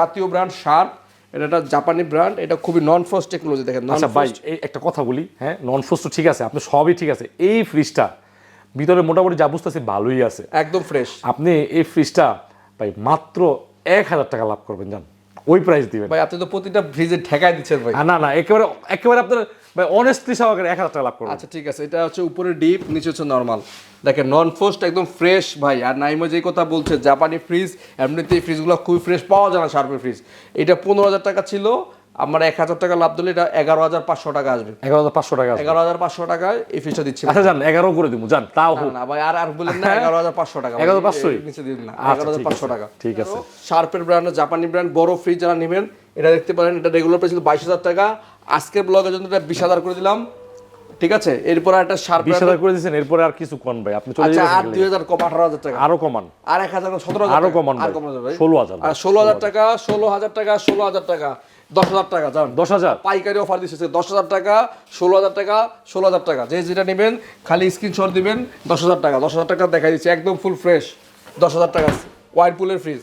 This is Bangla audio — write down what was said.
জাতীয় ব্র্যান্ড সার এটা একটা জাপানি ব্র্যান্ড এটা খুবই নন ফ্রস্ট টেকনোলজি দেখেন নন আচ্ছা ভাই এই একটা কথা বলি হ্যাঁ নন ফ্রস্ট তো ঠিক আছে আপনি সবই ঠিক আছে এই ফ্রিজটা ভিতরে মোটামুটি যা বুঝতেছি ভালোই আছে। একদম ফ্রেশ আপনি এই ফ্রিজটা ভাই মাত্র এক হাজার টাকা লাভ করবেন জান ওই প্রাইস দিবেন। ভাই আপনি তো প্রতিটা ফ্রিজে ঠেকাই দিচ্ছেন ভাই। না না একেবারে একেবারে আপনার ভাই অনেস্টলি সবাই এক হাজার টাকা লাভ করবেন। আচ্ছা ঠিক আছে। এটা হচ্ছে উপরে ডিপ নিচে হচ্ছে নর্মাল দেখেন নন ফোস্ট একদম ফ্রেশ ভাই। আর নাইমো যেই কথা বলছে জাপানি ফ্রিজ এমনিতেই ফ্রিজগুলো খুবই ফ্রেশ পাওয়া যায় না শার্পের ফ্রিজ এটা পনেরো হাজার টাকা ছিল আমার এক হাজার টাকা লাভ দিলে এটা এগারো হাজার পাঁচশো টাকা আসবে। এগারো হাজার পাঁচশো টাকা এগারো হাজার পাঁচশো টাকা এই ফিসটা দিচ্ছি। আচ্ছা জান এগারো করে দিব জান তাও না, ভাই আর আর বলেন না এগারো হাজার পাঁচশো টাকা। 11,500 এই নিচে দিন না। আচ্ছা, এগারো হাজার পাঁচশো টাকা। ঠিক আছে। শার্পের ব্র্যান্ড জাপানি ব্র্যান্ড বড় ফ্রিজ যারা নেবেন এটা দেখতে পারেন এটা রেগুলার প্রাইস ছিল বাইশ হাজার টাকা। আজকের ব্লগের জন্য এটা বিশ হাজার করে দিলাম। ঠিক আছে? এরপর একটা শার্প বিশ হাজার করে দিয়েছেন এরপরে আর কিছু কম ভাই আপনি চলে আচ্ছা আর যাবেন দুই হাজার কম আঠারো হাজার টাকা। আরও কমান। আর এক হাজার সতেরো আরও টাকা। কমান আর। কমান যাবে ভাই। 16,000 আর ষোলো হাজার টাকা ষোলো হাজার টাকা ষোলো হাজার টাকা দশ হাজার টাকা যান দশ হাজার। পাইকারি অফার দিচ্ছে দশ হাজার টাকা ষোলো হাজার টাকা ষোলো হাজার টাকা। যে যেটা নেবেন খালি স্ক্রিনশট দিবেন দশ হাজার টাকা। দশ হাজার টাকা দেখাই দিচ্ছে একদম ফুল ফ্রেশ দশ হাজার টাকা ওয়াইড পুলের ফ্রিজ